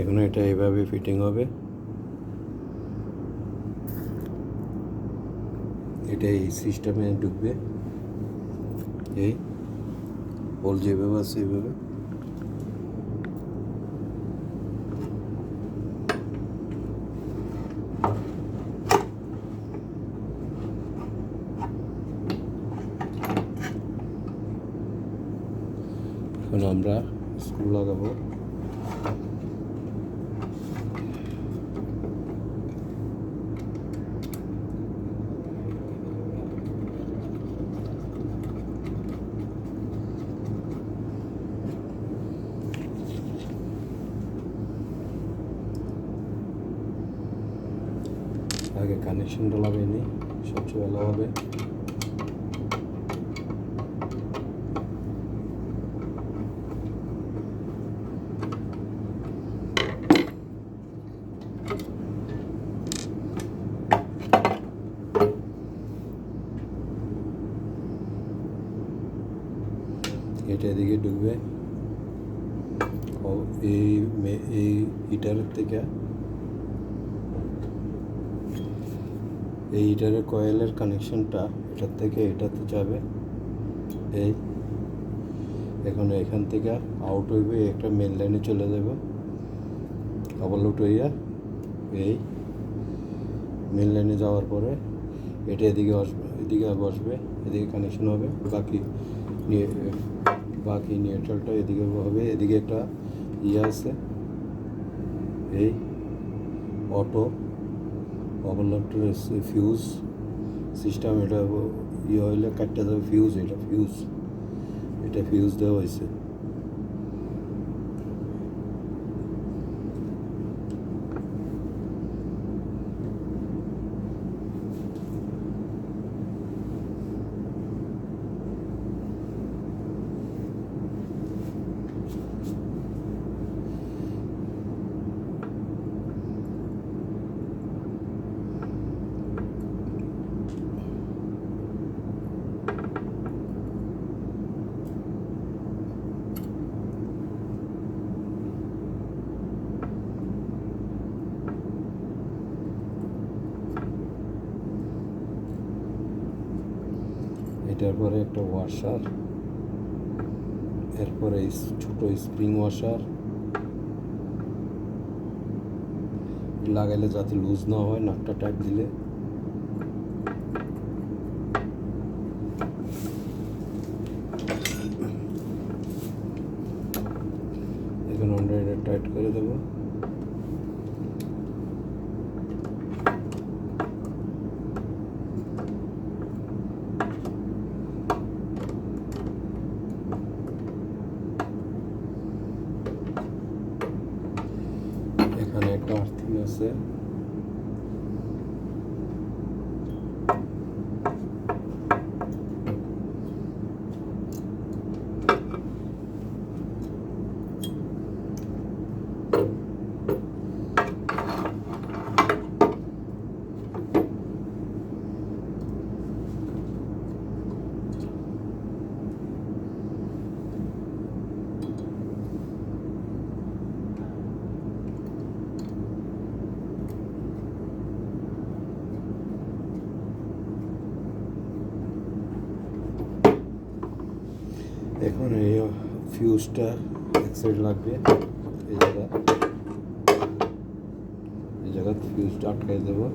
দেখুন এটা এইভাবে ফিটিং হবে। এটা এই সিস্টেমে ঢুকবে। এই হোল যেভাবে আছে এইভাবে এখন আমরা স্ক্রু লাগাবো। আগে কানেকশনটা লাগাই নিই সবচেয়ে ভালো হবে এটা এদিকে ঢুকবে ও এই মে- এই হিটারের থেকে এই হিটারের কয়েলের কানেকশনটা এটার থেকে এটাতে যাবে। এই এখন এখান থেকে আউট হইবে একটা মেন লাইনে চলে যাবে। আবার হইয়া এই মেন লাইনে যাওয়ার পরে এটা এদিকে আসবে এদিকে বসবে এদিকে কানেকশন হবে। বাকি নিয়ে, বাকি নিউট্রালটা এদিকে হবে, এদিকে একটা ইয়ে আছে। এই অটো ওভারলোডের ফিউজ সিস্টেম এটা ইয়ে হইলে কাটতে যাবে ফিউজ এটা ফিউজ এটা ফিউজ দেওয়া হয়েছে এটার পরে একটা ওয়াশার এরপরে ছোট স্প্রিং ওয়াশার লাগাইলে যাতে লুজ না হয়, নাকটা টাইট দিলে। এখন আমরা এটা টাইট করে দেবো। sim আছে এখন এই ফিউজটা এক সাইড লাগবে এই জায়গা এই জায়গা ফিউজটা আটকাই দেবো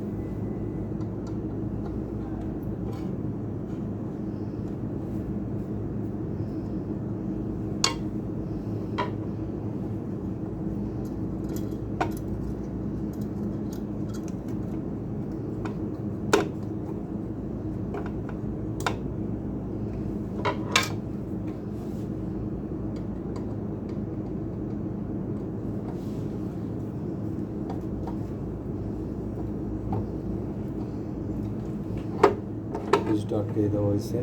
ফিউজটা আটকে দেওয়া হয়েছে